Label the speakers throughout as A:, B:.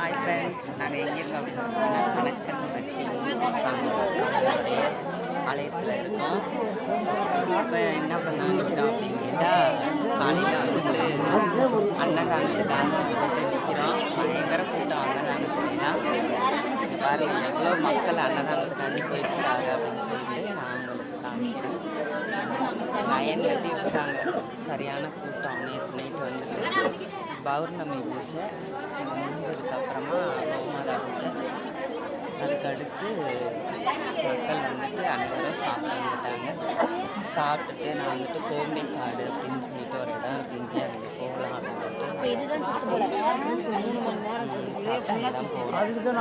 A: Hi friends நாங்கள் எங்கே இருக்கோம் அப்படின்னு பார்த்தீங்கன்னா கணக்கன் பட்டி சாமியுடைய ஆலயத்தில் இருக்கோம். இப்போ என்ன பண்ணாங்கிட்டோம் அப்படின்னு கேட்டால் காலையில் வந்துட்டு அன்னதானத்துக்காக வந்துட்டு நிற்கிறோம் பயங்கர கூட்டம் அன்னதானத்துலாம் பாருங்கள் எவ்வளோ மக்கள் அன்னதானத்துக்காண்டி போயிருக்காங்க அப்படின்னு சொல்லிட்டு நான் உங்களுக்கு காமிக்கிறேன். லயன் கட்டி இருக்காங்க சரியான கூட்டம். பௌர்ணமி பூஜை இது முடிஞ்சதுக்கு அப்புறமா பௌமாதா பூஜை. அதுக்கு அடுத்து மக்கள் வந்துட்டு அனைவரும் சாப்பிட வந்துட்டாங்க சாப்பிட்டுட்டு நான் வந்துட்டு கோம்பை காடு அப்படின்னு சொல்லிட்டு ஒரு இடம் இருக்குங்க அங்கே போகலாம்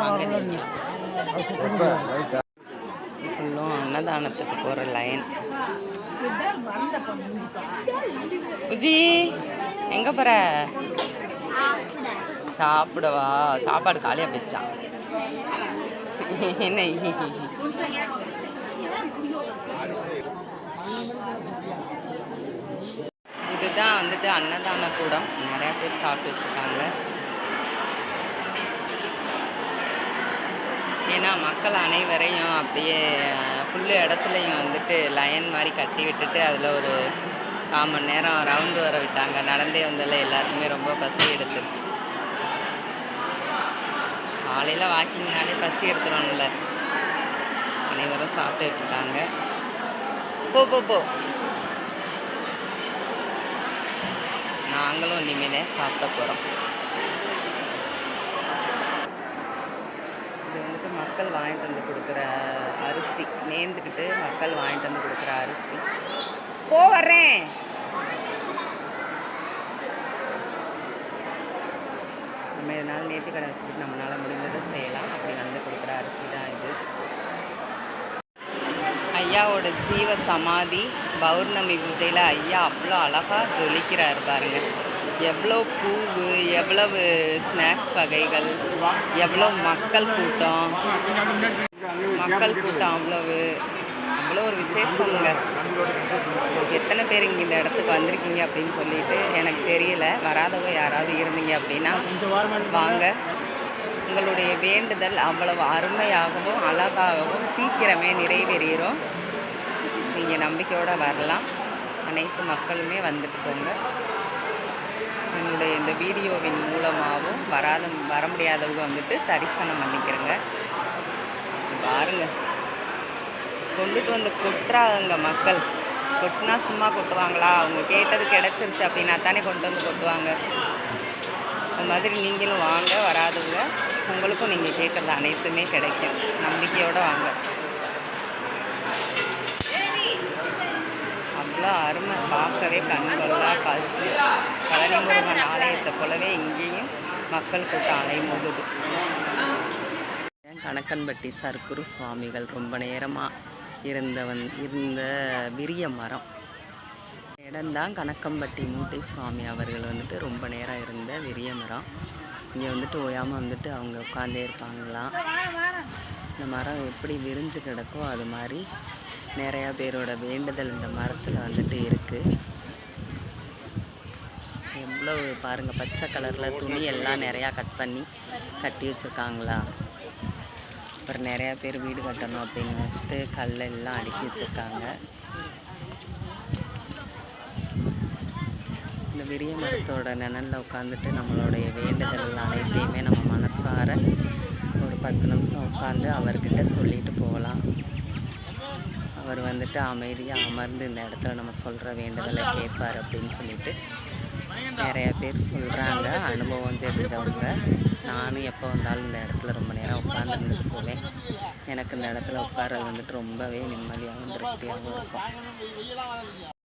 A: அப்படின்னு ஃபுல்லும் அன்னதானத்துக்கு போகிற லைன் உஜி எங்கே போகிற சாப்பிடவா? சாப்பாடு காலியாக போச்சான் என்ன? இதுதான் வந்துட்டு அன்னதான கூடம். நிறையா பேர் சாப்பிட்டு இருக்காங்க ஏன்னா மக்கள் அனைவரையும் அப்படியே ஃபுல்லு இடத்துலையும் வந்துட்டு லயன் மாதிரி கட்டி விட்டுட்டு அதில் ஒரு கால் மணி நேரம் ரவுண்டு வர விட்டாங்க. நடந்தே வந்ததில் எல்லாருக்குமே ரொம்ப பசி எடுத்துருச்சு காலையில் வாக்கிங்னாலே பசி எடுத்துருவாங்கல்ல. அனைவரும் சாப்பிட்டுட்டு இருக்காங்க. போ போ போ. நாங்களும் இனிமேலே சாப்பிட போகிறோம் இது வந்துட்டு மக்கள் வாங்கிட்டு வந்து கொடுக்குற அரிசி. நேர்ந்துக்கிட்டு மக்கள் வாங்கிட்டு வந்து கொடுக்குற அரிசி. போ வர்றேன். நம்ம இதனால் நேர்த்தி கடை வச்சுக்கிட்டு நம்மளால் முடிஞ்சதை செய்யலாம். அப்படி வந்து கொடுக்குற அரிசி தான் இது. ஐயாவோட ஜீவ சமாதி பௌர்ணமி பூஜையில் ஐயா அவ்வளோ அழகாக ஜொலிக்கிறார் பாருங்க. எவ்வளோ பூவு எவ்வளவு ஸ்நாக்ஸ் வகைகள் எவ்வளோ மக்கள் கூட்டம். மக்கள் கூட்டம் அவ்வளவு. அவ்வளோ ஒரு விசேஷங்க. எத்தனை பேர் இங்கே இந்த இடத்துக்கு வந்திருக்கீங்க அப்படின்னு சொல்லிட்டு எனக்கு தெரியல. வராதவங்க யாராவது இருந்தீங்க அப்படின்னா வாங்க. உங்களுடைய வேண்டுதல் அவ்வளவு அருமையாகவும் அழகாகவும் சீக்கிரமே நிறைவேறும் நீங்கள் நம்பிக்கையோடு வரலாம். அனைத்து மக்களுமே வந்துட்டு போங்க. என்னுடைய இந்த வீடியோவின் மூலமாகவும் வராத வர முடியாதவங்க வந்துட்டு தரிசனம் பண்ணிக்கிறேங்க. பாருங்கள் கொண்டுட்டு வந்து கொட்டுறாங்க மக்கள். கொட்டினா சும்மா கொட்டுவாங்களா? அவங்க கேட்டது கிடச்சிருச்சு அப்படின்னா தானே கொண்டு வந்து கொட்டுவாங்க. அது மாதிரி நீங்களும் வாங்க வராதவங்க உங்களுக்கும் நீங்கள் கேட்குறது அனைத்துமே கிடைக்கும். நம்பிக்கையோடு வாங்க. அவ்வளோ அருமை. பார்க்கவே கண்கொள்ளா கழிச்சு பழனி முருகன் ஆலயத்தை போலவே இங்கேயும் மக்கள் கூட்டம் அலைமோதுது. கணக்கன்பட்டி சர்க்குரு சுவாமிகள் ரொம்ப நேரமாக இருந்தவன் இருந்த விரிய மரம். இடம்தான் கணக்கம்பட்டி மூட்டை சுவாமி அவர்கள் வந்துட்டு ரொம்ப நேரம் இருந்த விரிய மரம். இங்கே வந்துட்டு ஓயாமல் வந்துட்டு அவங்க உட்காந்தே இருப்பாங்களாம். இந்த மரம் எப்படி விரிஞ்சு கிடக்கோ அது மாதிரி நிறையா பேரோட வேண்டுதல் இந்த மரத்தில் வந்துட்டு இருக்குது எவ்வளோ பாருங்கள் பச்சை கலரில் துணி எல்லாம் நிறையா கட் பண்ணி கட்டி வச்சுருக்காங்களா அப்புறம் நிறையா பேர் வீடு கட்டணும் அப்படின்னு வச்சுட்டு கல் எல்லாம் அடுக்கி வச்சுருக்காங்க. இந்த விரிய மரத்தோட நிழலில் உட்காந்துட்டு நம்மளுடைய வேண்டுதல் அனைத்தையுமே நம்ம மனசார ஒரு பத்து நிமிஷம் உட்காந்து அவர்கிட்ட சொல்லிட்டு போகலாம். அவர் வந்துட்டு அமைதியாக அமர்ந்து இந்த இடத்துல நம்ம சொல்கிற வேண்டுதலை கேட்பார் அப்படின்னு சொல்லிட்டு நிறையா பேர் சொல்கிறாங்க அனுபவம் தெரிஞ்சவங்க. நானும் எப்போ வந்தாலும் இந்த இடத்துல ரொம்ப நேரம் உட்காந்து போவேன் எனக்கு இந்த இடத்துல உட்கார்றது வந்துட்டு ரொம்பவே நிம்மதியாகவும் திருப்தியாகவும் இருக்கும்.